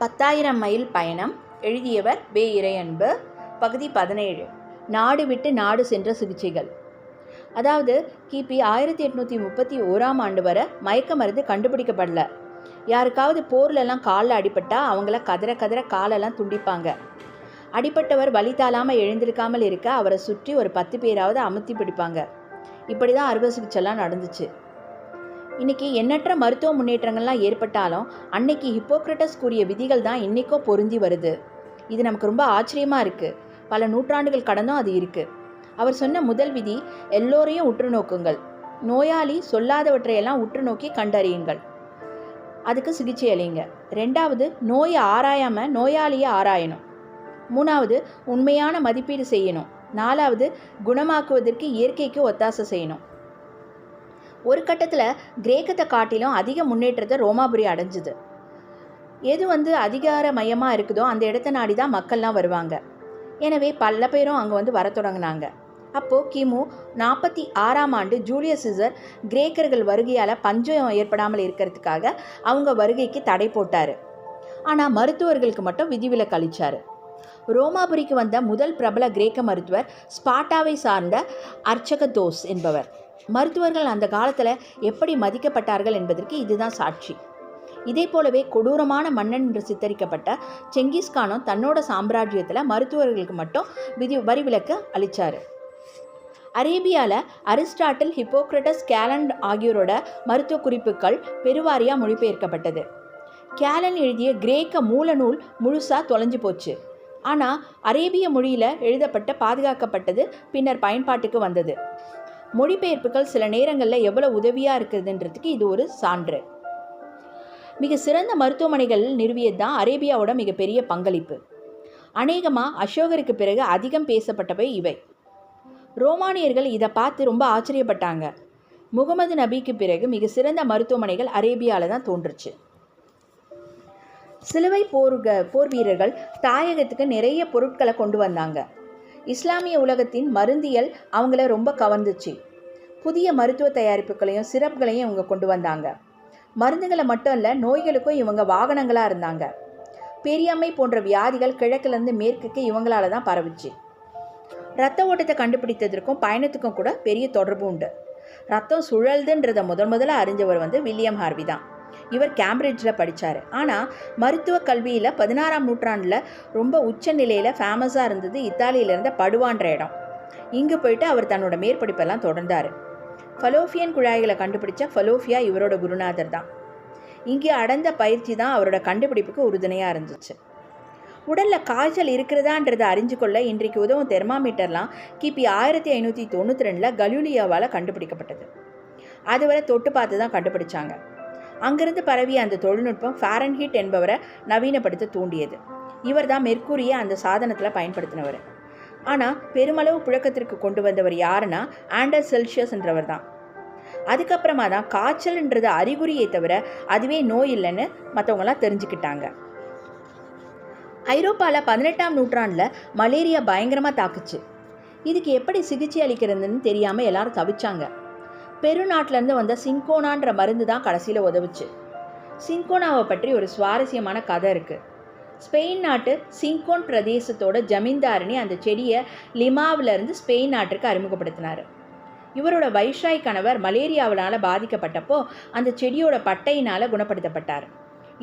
பத்தாயிரம் மைல் பயணம் எழுதியவர் வே. இறையன்பு பகுதி பதினேழு. நாடு விட்டு நாடு சென்ற சிகிச்சைகள். அதாவது கிபி ஆயிரத்தி எட்நூற்றி முப்பத்தி ஓராம் ஆண்டு வரை மயக்க மருந்து கண்டுபிடிக்கப்படல. யாருக்காவது போர்லெல்லாம் காலில் அடிபட்டா அவங்கள கதற கதற காலெல்லாம் துண்டிப்பாங்க. அடிபட்டவர் வலி தாளாமல் எழுந்திருக்காமல் இருக்க அவரை சுற்றி ஒரு பத்து பேராவது அமுத்தி பிடிப்பாங்க. இப்படி தான் அறுவை சிகிச்சைலாம் நடந்துச்சு. இன்னைக்கு எண்ணற்ற மருத்துவ முன்னேற்றங்கள்லாம் ஏற்பட்டாலும் அன்னைக்கு ஹிப்போக்ரட்டஸ் கூறிய விதிகள் தான் இன்றைக்கும் பொருந்தி வருது. இது நமக்கு ரொம்ப ஆச்சரியமாக இருக்குது பல நூற்றாண்டுகள் கடந்தும் அது இருக்குது அவர் சொன்ன முதல் விதி எல்லோரையும் உற்று நோக்குங்கள் நோயாளி சொல்லாதவற்றையெல்லாம் உற்று நோக்கி கண்டறியுங்கள். அதுக்கு சிகிச்சை அளிங்க ரெண்டாவது நோயை ஆராயாமல் நோயாளியை ஆராயணும். மூணாவது உண்மையான மதிப்பீடு செய்யணும். நாலாவது குணமாக்குவதற்கு இயற்கைக்கு ஒத்தாசை செய்யணும். ஒரு கட்டத்தில் கிரேக்கத்தை காட்டிலும் அதிக முன்னேற்றத்தை ரோமாபுரி அடைஞ்சுது. எது வந்து அதிகார மையமாக இருக்குதோ அந்த இடத்த நாடி தான் மக்கள்லாம் வருவாங்க. எனவே பல பேரும் அங்கே வந்து வர தொடங்கினாங்க. அப்போது கிமு நாற்பத்தி ஆறாம் ஆண்டு ஜூலியஸ் சிசர் கிரேக்கர்கள் வருகையால் பஞ்சம் ஏற்படாமல் இருக்கிறதுக்காக அவங்க வருகைக்கு தடை போட்டார். ஆனால் மருத்துவர்களுக்கு மட்டும் விதிவிலக்கு அளித்தார் ரோமாபுரிக்கு வந்த முதல் பிரபல கிரேக்க மருத்துவர் ஸ்பாட்டாவை சார்ந்த அர்ச்சகதோஸ் என்பவர். மருத்துவர்கள் அந்த காலத்தில் எப்படி மதிக்கப்பட்டார்கள் என்பதற்கு இதுதான் சாட்சி. இதே போலவே கொடூரமான மன்னன் என்று சித்தரிக்கப்பட்ட செங்கிஸ்கானும் தன்னோட சாம்ராஜ்யத்தில் மருத்துவர்களுக்கு மட்டும் விதி வரிவிலக்கு அளித்தார் அரேபியாவில் அரிஸ்டாட்டில் ஹிப்போக்ரட்டஸ் கேலன் ஆகியோரோட மருத்துவ குறிப்புகள் பெருவாரியாக மொழிபெயர்க்கப்பட்டது. கேலன் எழுதிய கிரேக்க மூலநூல் முழுசாக தொலைஞ்சு போச்சு. ஆனால் அரேபிய மொழியில் எழுதப்பட்ட பாதுகாக்கப்பட்டது பின்னர் பயன்பாட்டுக்கு வந்தது. மொழிபெயர்ப்புகள் சில நேரங்களில் எவ்வளோ உதவியாக இருக்குதுன்றதுக்கு இது ஒரு சான்று. மிக சிறந்த மருத்துவமனைகள் நிறுவியது தான் அரேபியாவோட மிகப்பெரிய பங்களிப்பு. அநேகமாக அசோகருக்கு பிறகு அதிகம் பேசப்பட்டவை இவை. ரோமானியர்கள் இதை பார்த்து ரொம்ப ஆச்சரியப்பட்டாங்க. முகமது நபிக்கு பிறகு மிக சிறந்த மருத்துவமனைகள் அரேபியாவில் தான் தோன்றுச்சு. சிலுவை போர்க போர் வீரர்கள் தாயகத்துக்கு நிறைய பொருட்களை கொண்டு வந்தாங்க. இஸ்லாமிய உலகத்தின் மருந்தியல் அவங்கள ரொம்ப கவர்ந்துச்சு. புதிய மருத்துவ தயாரிப்புகளையும் சிறப்புகளையும் இவங்க கொண்டு வந்தாங்க. மருந்துகளை மட்டும் இல்லை நோய்களுக்கும் இவங்க வாகனங்களாக இருந்தாங்க. பெரியாமை போன்ற வியாதிகள் கிழக்குலேருந்து மேற்குக்கு இவங்களால தான் பரவுச்சு. ரத்த ஓட்டத்தை கண்டுபிடித்ததற்கும் பயணத்துக்கும் கூட பெரிய தொடர்பு உண்டு. ரத்தம் சுழல்துன்றதை முதன் முதல்ல அறிஞ்சவர் வந்து வில்லியம் ஹார்வி தான். இவர் கேம்பிரிட்ஜில் படித்தார் ஆனால் மருத்துவ கல்வியில் பதினாறாம் நூற்றாண்டில் ரொம்ப உச்ச நிலையில் ஃபேமஸாக இருந்தது இத்தாலியில் இருந்த படுவான்ற இடம். இங்கே போயிட்டு அவர் தன்னோட மேற்படிப்பெல்லாம் தொடர்ந்தார். ஃபலோஃபியன் குழாய்களை கண்டுபிடிச்ச ஃபலோஃபியா இவரோட குருநாதர் தான். இங்கே அடைந்த பயிற்சி தான் அவரோட கண்டுபிடிப்புக்கு உறுதுணையாக இருந்துச்சு. உடலில் காய்ச்சல் இருக்கிறதான்றதை அறிஞ்சு கொள்ள இன்றைக்கு உதவும் தெர்மாமீட்டர்லாம் கிபி ஆயிரத்தி ஐநூற்றி தொண்ணூற்றி ரெண்டில் கலூலியாவால் கண்டுபிடிக்கப்பட்டது. அதுவரை தொட்டு பார்த்து தான் கண்டுபிடிச்சாங்க. அங்கிருந்து பரவிய அந்த தொழில்நுட்பம் ஃபாரன்ஹீட் என்பவரை நவீனப்படுத்த தூண்டியது. இவர் தான் மெர்க்கூரியை அந்த சாதனத்தில் பயன்படுத்தினவர். ஆனால் பெருமளவு புழக்கத்திற்கு கொண்டு வந்தவர் யாருன்னா ஆண்டர் செல்சியஸ்ன்றவர் தான் அதுக்கப்புறமா தான் காய்ச்சல்ன்றது அறிகுறியை தவிர அதுவே நோய் இல்லைன்னு மற்றவங்களாம் தெரிஞ்சுக்கிட்டாங்க. ஐரோப்பாவில் பதினெட்டாம் நூற்றாண்டில் மலேரியா பயங்கரமாக தாக்குச்சு. இதுக்கு எப்படி சிகிச்சை அளிக்கிறதுன்னு தெரியாமல் எல்லாரும் தவிச்சாங்க. பெருநாட்டிலேருந்து வந்த சிங்கோனான்ற மருந்து தான் கடைசியில் உதவுச்சு. சிங்கோனாவை பற்றி ஒரு சுவாரஸ்யமான கதை இருக்குது ஸ்பெயின் நாட்டு சிங்கோன் பிரதேசத்தோட ஜமீன்தாரினி அந்த செடியை லிமாவிலேருந்து ஸ்பெயின் நாட்டிற்கு அறிமுகப்படுத்தினார். இவரோட வைஷாய் கணவர் மலேரியாவினால் பாதிக்கப்பட்டப்போ அந்த செடியோட பட்டையினால் குணப்படுத்தப்பட்டார்.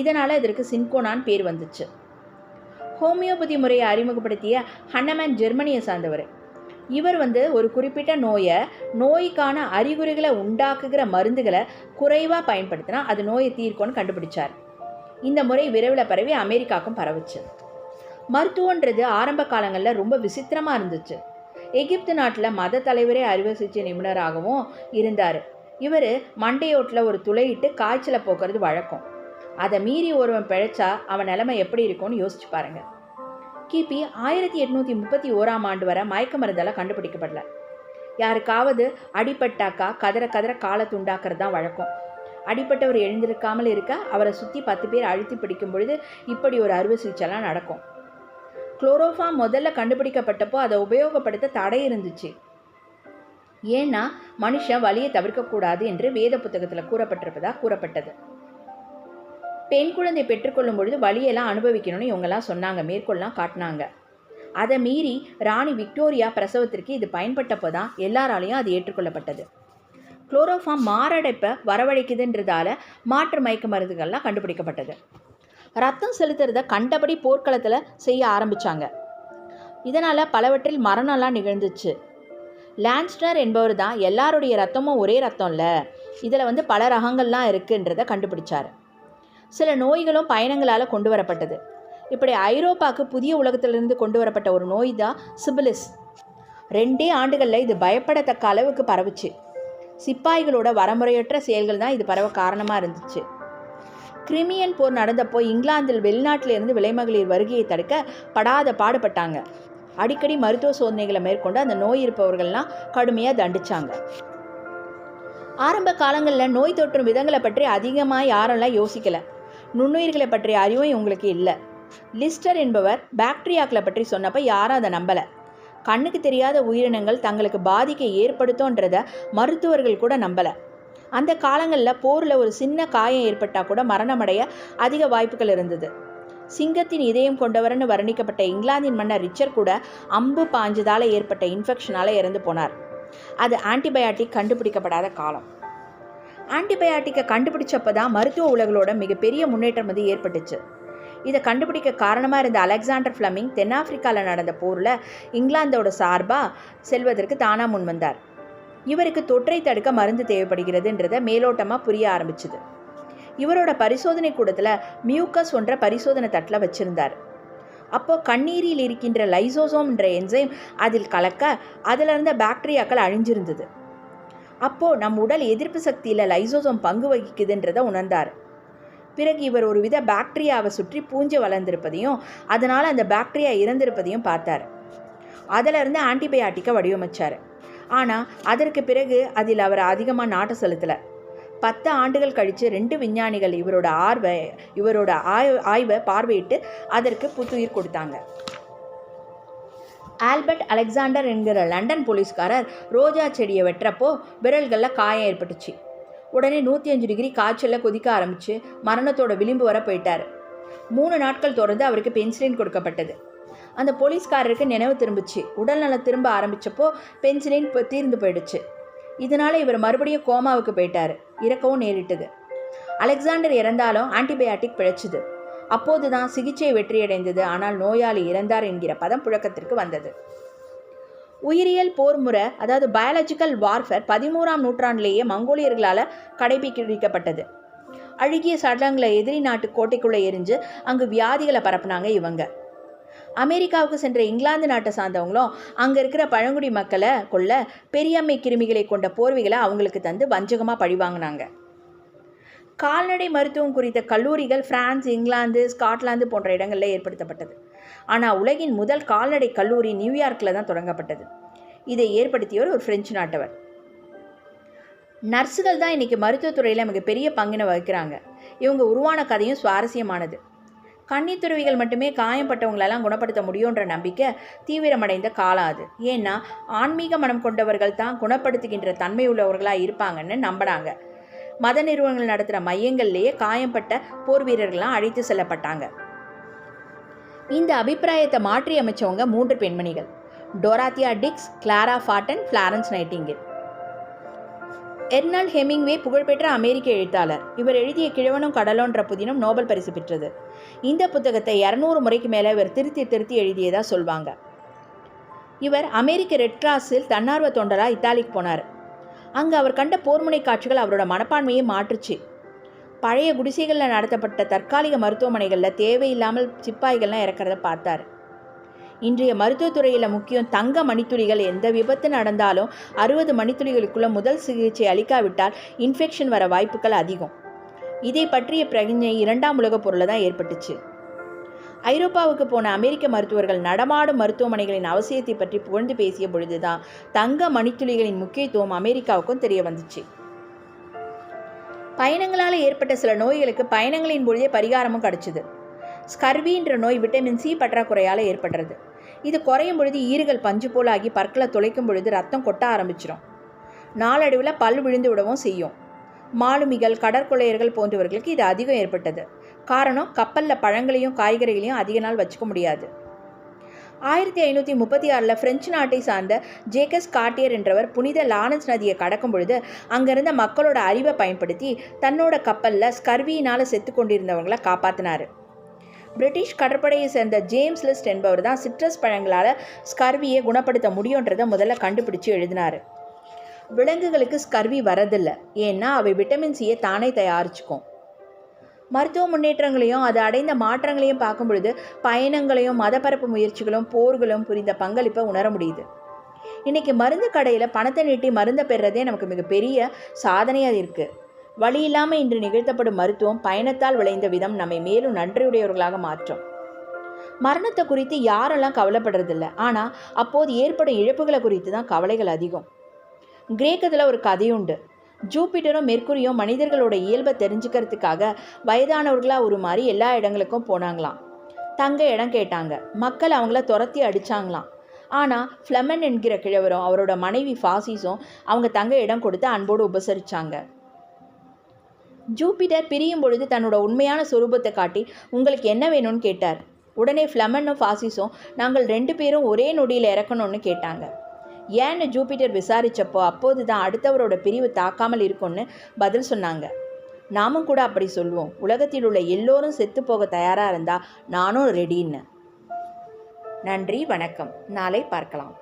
இதனால் இதற்கு சின்கோனான் பேர் வந்துச்சு. ஹோமியோபதி முறையை அறிமுகப்படுத்திய ஹன்னமேன் ஜெர்மனியை சார்ந்தவர். இவர் வந்து ஒரு குறிப்பிட்ட நோயை நோய்க்கான அறிகுறிகளை உண்டாக்குகிற மருந்துகளை குறைவாக பயன்படுத்தினா அது நோயை தீர்க்கும்னு கண்டுபிடிச்சார். இந்த முறை விரைவில் பரவி அமெரிக்காவுக்கும் பரவுச்சு. மருத்துவன்றது ஆரம்ப காலங்களில் ரொம்ப விசித்திரமாக இருந்துச்சு. எகிப்து நாட்டில் மத தலைவரே அறுவை சிகிச்சை நிபுணராகவும் இருந்தார். இவர் மண்டையோட்டில் ஒரு துளையிட்டு காய்ச்சலை போக்குறது வழக்கம். அதை மீறி ஒருவன் பிழைச்சா அவன் நிலைமை எப்படி இருக்கும்னு யோசிச்சு பாருங்கள் கிபி ஆயிரத்தி எட்நூற்றி முப்பத்தி ஓராம் ஆண்டு வரை மயக்க மருந்தெல்லாம் கண்டுபிடிக்கப்படல. யாருக்காவது அடிப்பட்டாக்கா கதற கதற காலை துண்டாக்குறது தான் வழக்கம். அடிப்பட்டவர் எழுந்திருக்காமல் இருக்க அவரை சுற்றி பத்து பேர் அழுத்தி பிடிக்கும் பொழுது இப்படி ஒரு அறுவை சிகிச்சைலாம் நடக்கும். குளோரோஃபார்ம் முதல்ல கண்டுபிடிக்கப்பட்டப்போ அதை உபயோகப்படுத்த தடை இருந்துச்சு. ஏன்னா மனுஷன் வலியை தவிர்க்கக்கூடாது என்று வேத புத்தகத்தில் கூறப்பட்டிருப்பதாக கூறப்பட்டது. பெண் குழந்தை பெற்றுக்கொள்ளும் பொழுது வழியெல்லாம் அனுபவிக்கணும்னு இவங்கெல்லாம் சொன்னாங்க. மேற்கொள்ளலாம் காட்டினாங்க. அதை மீறி ராணி விக்டோரியா பிரசவத்திற்கு இது பயன்பட்டப்போ தான் எல்லாராலையும் அது ஏற்றுக்கொள்ளப்பட்டது. குளோரோஃபார்ம் மாரடைப்பை வரவழைக்குதுன்றதால மாற்று மயக்க மருந்துகள்லாம் கண்டுபிடிக்கப்பட்டது. ரத்தம் செலுத்துறத கண்டபடி போர்க்களத்தில் செய்ய ஆரம்பித்தாங்க இதனால் பலவற்றில் மரணம்லாம் நிகழ்ந்துச்சு. லான்ஸ்டர் என்பவர் தான் எல்லாருடைய ரத்தமும் ஒரே ரத்தம் இல்லை. இதில் வந்து பல ரகங்கள்லாம் இருக்குன்றதை கண்டுபிடிச்சார். சில நோய்களும் பயணங்களால் கொண்டு வரப்பட்டது இப்படி ஐரோப்பாவுக்கு புதிய உலகத்திலிருந்து கொண்டு வரப்பட்ட ஒரு நோய் தான் சிபிலிஸ். ரெண்டே ஆண்டுகளில் இது பயப்படத்தக்க அளவுக்கு பரவுச்சு. சிப்பாய்களோட வரமுறையற்ற செயல்கள் தான் இது பரவ காரணமாக இருந்துச்சு. கிரிமியன் போர் நடந்தப்போ இங்கிலாந்தில் வெளிநாட்டிலிருந்து விலைமகளிர் வருகையை தடுக்க படாத பாடுபட்டாங்க. அடிக்கடி மருத்துவ சோதனைகளை மேற்கொண்டு அந்த நோய் இருப்பவர்கள்லாம் கடுமையாக தண்டிச்சாங்க. ஆரம்ப காலங்களில் நோய் தொற்றும் விதங்களை பற்றி அதிகமாக யாரெல்லாம் யோசிக்கலை. நுண்ணுயிர்களை பற்றிய அறிவும் இவங்களுக்கு இல்லை. லிஸ்டர் என்பவர் பாக்டீரியாக்களை பற்றி சொன்னப்போ யாரும் அதை நம்பலை. கண்ணுக்கு தெரியாத உயிரினங்கள் தங்களுக்கு பாதிக்கை ஏற்படுத்தோன்றத மருத்துவர்கள் கூட நம்பலை. அந்த காலங்களில் போரில் ஒரு சின்ன காயம் ஏற்பட்டால் கூட மரணமடைய அதிக வாய்ப்புகள் இருந்தது. சிங்கத்தின் இதயம் கொண்டவர்னு வர்ணிக்கப்பட்ட இங்கிலாந்தின் மன்னர் ரிச்சர் கூட அம்பு பாஞ்சதால் ஏற்பட்ட இன்ஃபெக்ஷனால் இறந்து போனார். அது ஆன்டிபயாட்டிக் கண்டுபிடிக்கப்படாத காலம். ஆன்டிபயாட்டிக்கை கண்டுபிடிச்சப்போ தான் மருத்துவ உலகளோட மிகப்பெரிய முன்னேற்றம் வந்து ஏற்பட்டுச்சு. இதை கண்டுபிடிக்க காரணமாக இருந்த அலெக்சாண்டர் ஃப்ளமிங் தென்னாப்பிரிக்காவில் நடந்த போரில் இங்கிலாந்தோட சார்பாக செல்வதற்கு தானாக முன் வந்தார். இவருக்கு தொற்றை தடுக்க மருந்து தேவைப்படுகிறதுன்றத மேலோட்டமாக புரிய ஆரம்பிச்சுது. இவரோட பரிசோதனை கூடத்தில் மியூக்கஸ் ஒன்ற பரிசோதனை தட்டில் வச்சுருந்தார். அப்போ கண்ணீரில் இருக்கின்ற லைசோசோம்ன்ற என்சைம் அதில் கலக்க அதிலிருந்த பாக்டீரியாக்கள் அழிஞ்சிருந்தது. அப்போது நம் உடல் எதிர்ப்பு சக்தியில் லைசோசோம் பங்கு வகிக்குதுன்றதை உணர்ந்தார். பிறகு இவர் ஒரு வித பாக்டீரியாவை சுற்றி பூஞ்சை வளர்ந்திருப்பதையும் அதனால் அந்த பாக்டீரியா இறந்திருப்பதையும் பார்த்தார். அதிலிருந்து ஆன்டிபயாட்டிக்கை வடிவமைச்சார். ஆனால் அதற்கு பிறகு அதில் அவர் அதிகமாக நாட்டம் செலுத்தலை. பத்து ஆண்டுகள் கழித்து ரெண்டு விஞ்ஞானிகள் இவரோட ஆர்வை இவரோட ஆய் ஆய்வை பார்வையிட்டு அதற்கு புத்துயிர் கொடுத்தாங்க. ஆல்பர்ட் அலெக்சாண்டர் என்கிற லண்டன் போலீஸ்காரர் ரோஜா செடியை வெட்டுறப்போ விரல்களில் காயம் ஏற்பட்டுச்சு. உடனே நூற்றி அஞ்சு டிகிரி காய்ச்சலில் கொதிக்க ஆரம்பித்து மரணத்தோட விளிம்பு வர போயிட்டார். மூணு நாட்கள் தொடர்ந்து அவருக்கு பென்சிலின் கொடுக்கப்பட்டது. அந்த போலீஸ்காரருக்கு நினைவு திரும்பிச்சு. உடல்நலம் திரும்ப ஆரம்பித்தப்போ பென்சிலின் இப்போ தீர்ந்து போயிடுச்சு. இதனால் இவர் மறுபடியும் கோமாவுக்கு போயிட்டார். இறக்கவும் நேரிட்டது. அலெக்சாண்டர் இறந்தாலும் ஆன்டிபயாட்டிக் பிழைச்சிது. அப்போது தான் சிகிச்சை வெற்றியடைந்தது. ஆனால் நோயாளி இறந்தார் என்கிற பதம் புழக்கத்திற்கு வந்தது. உயிரியல் போர் முறை அதாவது பயாலஜிக்கல் வார்ஃபேர் பதிமூறாம் நூற்றாண்டிலேயே மங்கோலியர்களால் கடைபிடிக்கப்பட்டது. அழுகிய சடலங்களை எதிரி நாட்டு கோட்டைக்குள்ளே எரிஞ்சு அங்கு வியாதிகளை பரப்புனாங்க இவங்க. அமெரிக்காவுக்கு சென்ற இங்கிலாந்து நாட்டை சார்ந்தவங்களும் அங்கே இருக்கிற பழங்குடி மக்களை கொள்ள பெரியம்மை கிருமிகளை கொண்ட போர்வைகளை அவங்களுக்கு தந்து வஞ்சகமாக பழிவாங்கினாங்க கால்நடை மருத்துவம் குறித்த கல்லூரிகள் பிரான்ஸ் இங்கிலாந்து ஸ்காட்லாந்து போன்ற இடங்களில் ஏற்படுத்தப்பட்டது. ஆனால் உலகின் முதல் கால்நடை கல்லூரி நியூயார்க்கில் தான் தொடங்கப்பட்டது. இதை ஏற்படுத்தியவர் ஒரு பிரெஞ்சு நாட்டவர். நர்ஸுகள் தான் இன்றைக்கி மருத்துவத்துறையில் மிகப்பெரிய பங்கினை வகிக்கிறாங்க. இவங்க உருவான கதையும் சுவாரஸ்யமானது. கன்னித்துறவிகள் மட்டுமே காயம்பட்டவங்களெல்லாம் குணப்படுத்த முடியுன்ற நம்பிக்கை தீவிரமடைந்த காலம் அது. ஏன்னா ஆன்மீக மனம் கொண்டவர்கள் தான் குணப்படுத்துகின்ற தன்மை உள்ளவர்களாக இருப்பாங்கன்னு நம்பினாங்க மத நிறுவனங்கள் நடத்துகிற மையங்கள்லேயே காயம்பட்ட போர் வீரர்கள்லாம் அழைத்து செல்லப்பட்டாங்க. இந்த அபிப்பிராயத்தை மாற்றி அமைச்சவங்க மூன்று பெண்மணிகள். Dorothea Dix Clara Barton Florence Nightingale. எர்னால் Hemingway புகழ்பெற்ற அமெரிக்க எழுத்தாளர். இவர் எழுதிய கிழவனும் கடலோன்ற புதினம் நோபல் பரிசு பெற்றது. இந்த புத்தகத்தை இரநூறு முறைக்கு மேலே இவர் திருத்தி திருத்தி எழுதியதாக சொல்வாங்க. இவர் அமெரிக்க ரெட் கிராஸில் தன்னார்வ தொண்டராக இத்தாலிக்கு போனார். அங்கே அவர் கண்ட போர்முனை காட்சிகள் அவரோட மனப்பான்மையை மாற்றுச்சு. பழைய குடிசைகளில் நடத்தப்பட்ட தற்காலிக மருத்துவமனைகளில் தேவையில்லாமல் சிப்பாய்கள்லாம் இறக்கிறத பார்த்தார். இன்றைய மருத்துவத்துறையில் முக்கியம் தங்க மணித்துளிகள். எந்த விபத்து நடந்தாலும் அறுபது மணித்துளிகளுக்குள்ள முதல் சிகிச்சை அளிக்காவிட்டால் இன்ஃபெக்ஷன் வர வாய்ப்புகள் அதிகம். இதை பற்றிய பிரஜை இரண்டாம் உலகப் பொருளில் தான் ஏற்பட்டுச்சு. ஐரோப்பாவுக்கு போன அமெரிக்க மருத்துவர்கள் நடமாடும் மருத்துவமனைகளின் அவசியத்தை பற்றி புகழ்ந்து பேசிய பொழுதுதான் தங்க மணித்துளிகளின் முக்கியத்துவம் அமெரிக்காவுக்கும் தெரிய வந்துச்சு. பயணங்களால் ஏற்பட்ட சில நோய்களுக்கு பயணங்களின் பொழுதே பரிகாரமும் கிடச்சிது. ஸ்கர்வின்ற நோய் விட்டமின் சி பற்றாக்குறையால் ஏற்படுறது. இது குறையும் பொழுது ஈறுகள் பஞ்சு போலாகி பற்களை துளைக்கும் பொழுது ரத்தம் கொட்ட ஆரம்பிச்சிடும் நாளடைவில் பல் விழுந்து விடவும் செய்யும். மாலுமிகள் கடற்கொள்ளையர்கள் போன்றவர்களுக்கு இது அதிகம் ஏற்பட்டது. காரணம் கப்பலில் பழங்களையும் காய்கறிகளையும் அதிக நாள் வச்சுக்க முடியாது. ஆயிரத்தி ஐநூற்றி முப்பத்தி ஆறில் பிரெஞ்சு நாட்டை சார்ந்த ஜேக்கஸ் காட்டியர் என்றவர் புனித லாரன்ஸ் நதியை கடக்கும் பொழுது அங்கிருந்த மக்களோட அறிவை பயன்படுத்தி தன்னோட கப்பலில் ஸ்கர்வியினால் செத்து கொண்டிருந்தவங்களை காப்பாற்றினார் பிரிட்டிஷ் கடற்படையை சேர்ந்த ஜேம்ஸ் லிஸ்ட் என்பவர் தான் சிட்ரஸ் பழங்களால் ஸ்கர்வியை குணப்படுத்த முடியுன்றதை முதல்ல கண்டுபிடிச்சு எழுதினார். விலங்குகளுக்கு ஸ்கர்வி வரதில்லை. ஏன்னா அவை விட்டமின் சியை தானே தயாரிச்சுக்கும். மருத்துவ முன்னேற்றங்களையும் அது அடைந்த மாற்றங்களையும் பார்க்கும் பொழுது பயணங்களையும் மதப்பரப்பு முயற்சிகளும் போர்களும் புரிந்த பங்களிப்பை உணர முடியுது. இன்றைக்கி மருந்து கடையில் பணத்தை நீட்டி மருந்தை பெறுறதே நமக்கு மிகப்பெரிய சாதனையாக இருக்குது வழி இல்லாமல் இன்று நிகழ்த்தப்படும் மருத்துவம் பயணத்தால் விளைந்த விதம் நம்மை மேலும் நன்றியுடையவர்களாக மாற்றும். மரணத்தை குறித்து யாரெல்லாம் கவலைப்படுறதில்ல. ஆனால் அப்போது ஏற்படும் இழப்புகளை குறித்து தான் கவலைகள் அதிகம். கிரேக்கத்தில் ஒரு கதையுண்டு. ஜூபிட்டரும் மெர்க்குரியும் மனிதர்களோட இயல்பை தெரிஞ்சுக்கிறதுக்காக வயதானவர்களாக ஒரு மாதிரி எல்லா இடங்களுக்கும் போனாங்களாம். தங்க இடம் கேட்டாங்க. மக்கள் அவங்கள துரத்தி அடித்தாங்களாம் ஆனால் ஃப்ளெமன் என்கிற கிழவரும் அவரோட மனைவி ஃபாசிஸும் அவங்க தங்க இடம் கொடுத்து அன்போடு உபசரித்தாங்க ஜூபிட்டர் பிரியும் பொழுது தன்னோட உண்மையான சொரூபத்தை காட்டி உங்களுக்கு என்ன வேணும்னு? கேட்டார். உடனே ஃப்ளமனும் ஃபாசிஸும் நாங்கள் ரெண்டு பேரும் ஒரே நொடியில் இறக்கணும்னு கேட்டாங்க. ஏன்னு ஜூபிட்டர் விசாரித்தப்போ அப்போது தான் அடுத்தவரோட பிரிவு தாக்காமல் இருக்கும்னு பதில் சொன்னாங்க. நாமும் கூட அப்படி சொல்லுவோம் உலகத்தில் உள்ள எல்லோரும் செத்து போக தயாராக இருந்தால் நானும் ரெடின்னு நன்றி வணக்கம். நாளை பார்க்கலாம்.